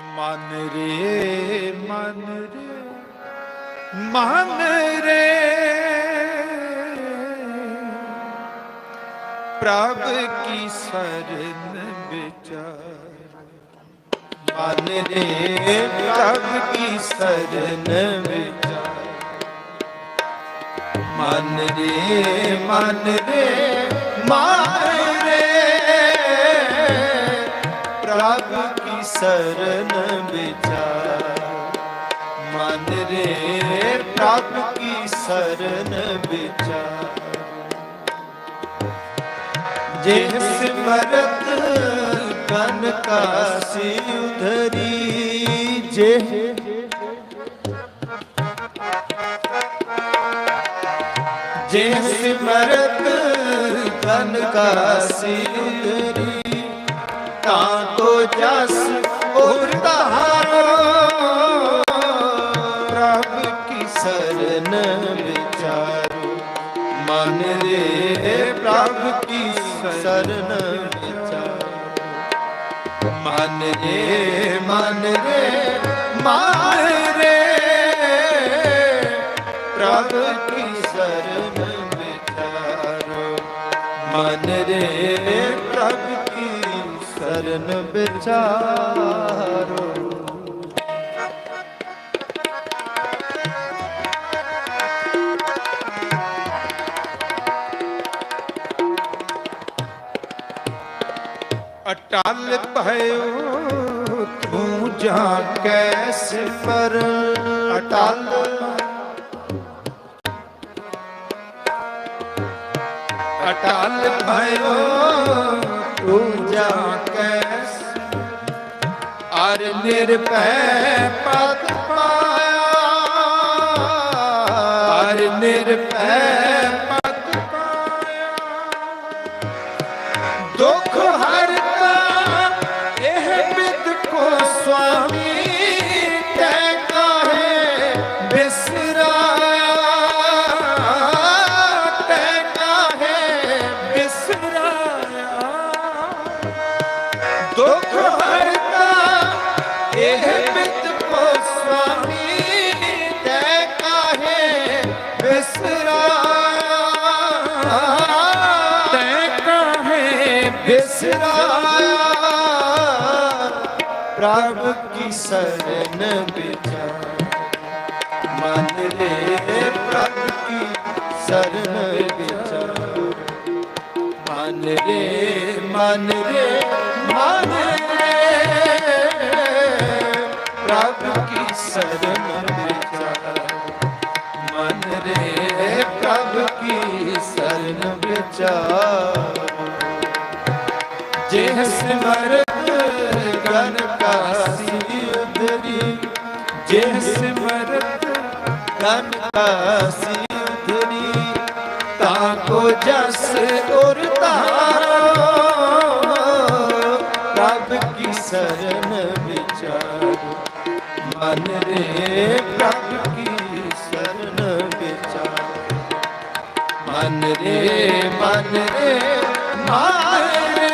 ਮਨ ਰੇ ਮਨ ਰੇ ਮਨ ਰੇ। ਪ੍ਰਭ ਕੀ ਸਰਨ ਵਿਚਾਰ। ਮਨ ਰੇ, ਪ੍ਰਭ ਕੀ ਸਰਨ ਵਿਚਾਰ। ਮਨ ਰੇ ਮਨ ਰੇ ਮਨ ਰੇ। ਪ੍ਰਭ ਸਰਨ ਵਿਚਾਰ। ਮਨ ਰੇ ਪ੍ਰਭ ਕੀ ਸਰਨ ਵਿਚਾਰ। ਜੇ ਸਿਮਰਤ ਕਨ ਕਾਸੀ ਉਧਰੀ ਜੇ। ਜੇ ਸਿਮਰਤ ਕਨ ਕਾਸੀ ਉਧਰੀ, ਤਾਂ ਜਸ ਔਰ ਧਾਰੋ। ਪ੍ਰਭ ਕੀ ਸਰਨ ਵਿਚਾਰੋ। ਮਨ ਰੇ ਪ੍ਰਭ ਕੀ ਸਰਨ ਵਿਚਾਰੋ। ਮਨ ਰੇ ਮਨ ਰੇ ਮਨ ਰੇ। ਪ੍ਰਭ ਕੀ ਸਰਨ ਵਿਚਾਰੋ। ਮਨ ਰੇ ਪ੍ਰਭ ਸਰਨ ਵਿਚਾਰੋ। ਅਟਲ ਭਇਓ ਤੂੰ ਜਾ ਕੈਸ ਪਰ ਅਟਲ ਅਟਲ ਭਇਓ ਤੂੰ ਜਾ ਅਰ ਨਿਰਭੈ ਪਦ ਪਾਇਆ। ਅਰ ਨਿਰਭੈ ਪਦ ਪਾਇਆ। ਦੁਖ ਹਰਤਾ ਪ੍ਰਭ ਕੀ ਸਰਨ ਵਿਚਾਰ ਮਨ ਰੇ ਪ੍ਰਭ ਕੀ ਸਰਨ ਵਿਚਾਰ ਮਨ ਰੇ ਮਨ ਰੇ ਮਨ ਕੀ ਸਰਨ ਵਿਚਾਰ ਮਨ ਰੇ ਪ੍ਰਭ ਕੀ ਸਰਨ ਵਿਚਾਰ ਜੇ ਸਿਮਰਤ ਗਨ ਕਾਸੀ ਉਧਰੀ ਜੇ ਸਿਮਰਤ ਗਨ ਕਾਸੀ ਉਧਰੀ ਤਾਂ ਕੋ ਜਸ ਔਰ ਧਾਰੋ ਕੀ ਸਰਨ ਰੇ ਪ੍ਰਭ ਕੀ ਸਰਨ ਵਿਚਾਰੋ? ਮਨ ਰੇ ਮਨ ਰੇ ਮਨ ਰੇ।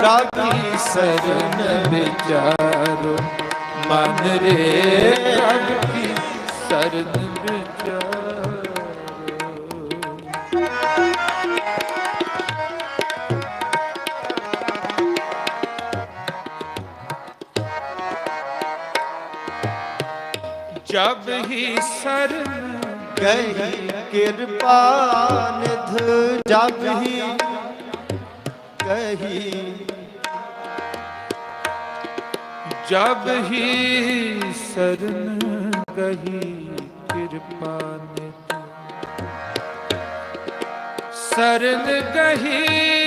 ਪ੍ਰਭ ਕੀ ਸਰਨ ਵਿਚਾਰੋ? ਮਨ ਰੇ, ਪ੍ਰਭ ਕੀ ਸਰਨ ਜਬ ਹੀ ਸਰਨ ਗਈ ਕਿਰਪਾ ਨਿਧ ਜਬ ਹੀ ਕਹੀ ਜਬ ਹੀ ਸਰਨ ਗਈ ਕਿਰਪਾ ਨਿਧ। ਸਰਨ ਗਹੀ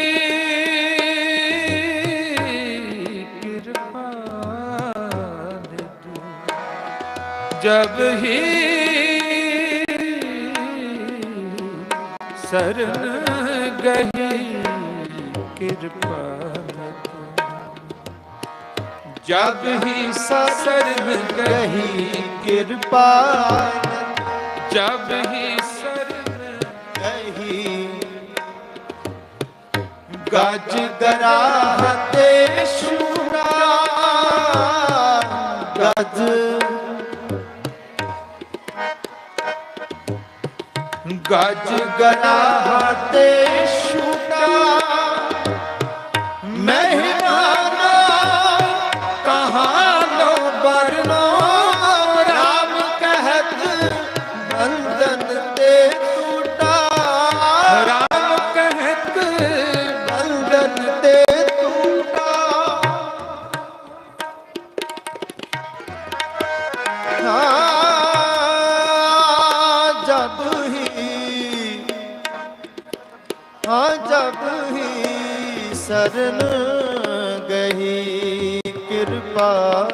ਜਬ ਹੀ ਸਰਨ ਗਹੀ ਕਿਰਪਾ ਜਬ ਹੀ ਸਰਨ ਗਹੀ ਕਿਰਪਾ ਜਬ ਹੀ ਸਰਨ ਗਹੀ ਗੱਜ ਗਰਾਹ ਤੇ ਸ਼ੂਰਾ ਗਜ ਗਜ ਗਰਾਹ ਤੇ ਛੂਟਾ। ਕਿਰਪਾ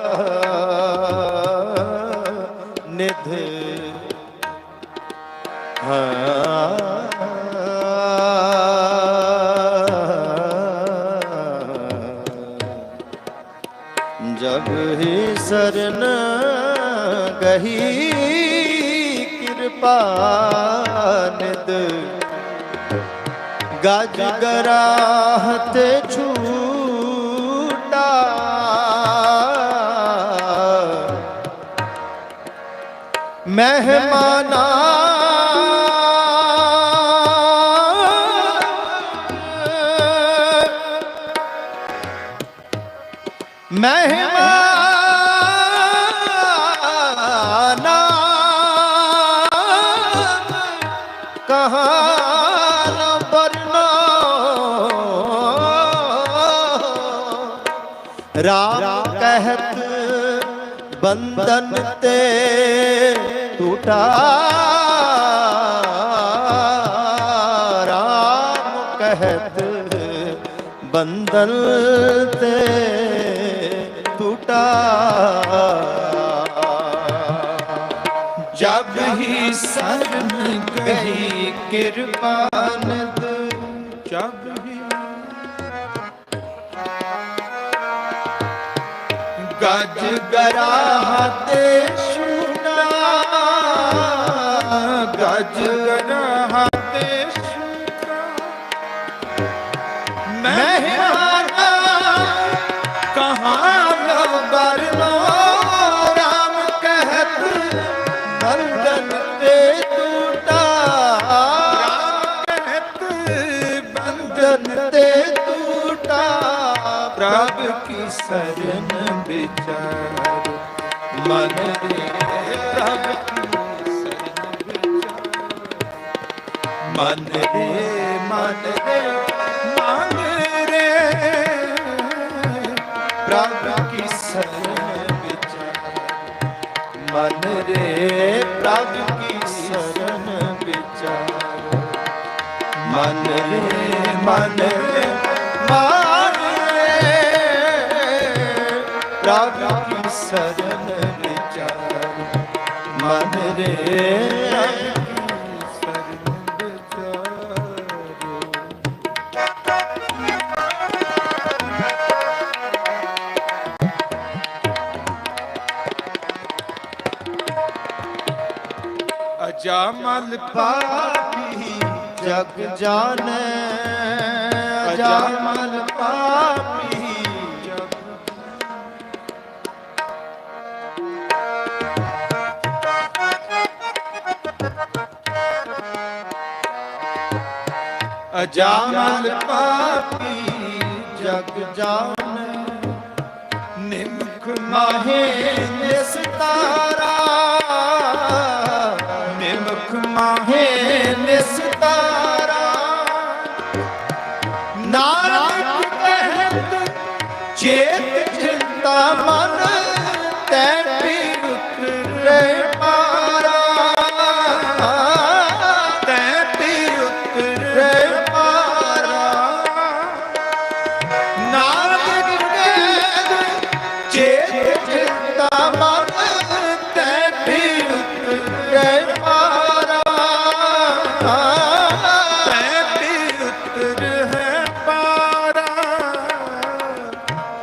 ਨਿਧ। ਹਾਂ। ਜਬ ਹੀ ਸਰਨ ਗਹੀ ਕਿਰਪਾ ਨਿਦ ਗਜ ਗਰਾਹਤ ਛੂਟਾ ਮਹਿਮਾਨਾ। ਮਹਿਮਾਨਾ। ਕਹਾਂ ਨ ਬਰਨਾ ਰਾਮ ਕਹਿਤ ਬੰਧਨ ਤੇ। ਟੂਟਾ ਰਾਮ ਕਹਿਤ ਬੰਧਨ ਤੇ ਟੂਟਾ। ਜਬ ਹੀ ਸਰਨ ਗਹੀ ਕਿਰਪਾਨੰਦ ਜਬ ਹੀ। ਗਜ ਗਰਾਹ ਤੇ ਗਜ ਗਰਾਹ ਤੇ ਮਹਿਮਾਨਾ ਕਹਾਂ ਲੋ ਬਰਨੋ ਰਾਮ ਕਹਿਤ, ਬੰਧਨ ਤੇ ਟੂਟਾ। ਕਹਿਤ, ਬੰਧਨ ਤੇ ਟੂਟਾ। ਪ੍ਰਭ ਕੀ ਸਰਨ ਵਿਚਾਰ, ਮਨ ਰੇ ਮਨ ਰੇ ਮਨ ਰੇ ਮਨ ਰੇ। ਪ੍ਰਭ ਕੀ ਸਰਨ ਵਿਚਾਰ। ਮਨ ਰੇ, ਪ੍ਰਭ ਕੀ ਸਰਨ ਵਿਚਾਰ। ਮਨ ਰੇ ਮਨ ਰੇ ਮਨ ਰੇ। ਪ੍ਰਭ ਕੀ ਸਰਨ ਵਿਚਾਰ। ਮਨ ਰੇ ਅਜਾਮਲ ਪਾਪੀ ਜਗ ਜਾਣੈ। ਅਜਾਮਲ ਪਾਪੀ ਅਜਾਮਲ ਪਾਪੀ ਜਗ ਜਾਣੈ। ਨਿਮਖ ਮਾਹੇ ਹੈ ਨਿਸਤਾਰਾ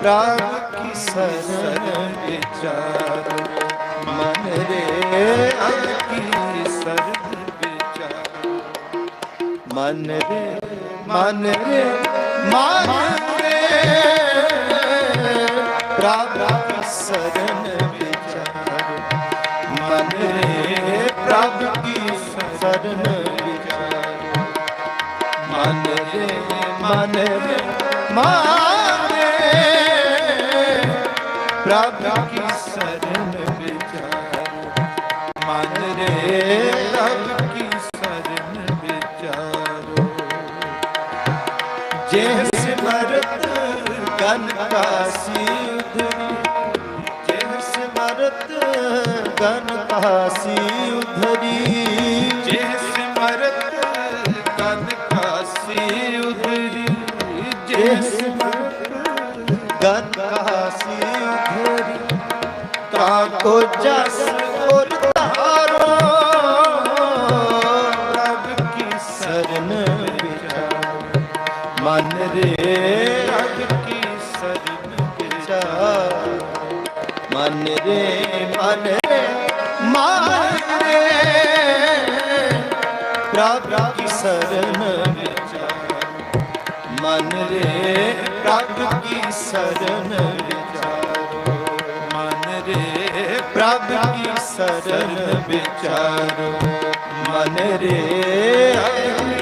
ਪ੍ਰਭ ਕੀ ਸਰਨ ਵਿਚਾਰ ਮਨ ਰੇ ਅਗ ਕੀ ਸਰਨ ਵਿਚਾਰ ਮਨ ਰੇ ਮਨ ਰੇ ਮਨ ਰੇ ਪ੍ਰਭ ਕੀ ਸਰਨ ਵਿਚਾਰ ਮਨ ਰੇ ਪ੍ਰਭ ਕੀ ਸਰਨ ਵਿਚਾਰ ਮਨ ਰੇ ਮਨ ਰੇ ਮਨ ਪ੍ਰਭ ਕੀ ਸਰਨ ਵਿਚਾਰੋ ਮਨ ਰੇ ਰੱਬ ਕੀ ਸਰਨ ਵਿਚਾਰੋ ਜੇ ਸਿਮਰਤ ਗਨ ਕਾਸੀ ਉਧਰੀ ਜੇ ਸਿਮਰਤ ਗਨ ਕਾਸੀ ਉਧਰੀ ਜੇ ਸਿਮਰਤ ਗਨ ਕਾਸੀ ਉਧਰੀ ਜੇ ਤਾ ਕੋ ਜਸ ਉਰ ਧਾਰੋ ਰੱਬ ਕੀ ਸਰਨ ਵਿਚਾਰ। ਮਨ ਰੇ ਰੱਬ ਕੀ ਸਰਨ ਵਿਚਾਰ। ਮਨ ਰੇ ਮਨ ਰੇ ਮਨ ਰੇ। ਪ੍ਰਭ ਕੀ ਸਰਨ ਵਿਚਾਰ। ਮਨ ਰੇ ਰੱਬ ਕੀ ਸਰਲ ਵਿਚਾਰੋ? ਮਨ ਰੇ ਅਗਨੀ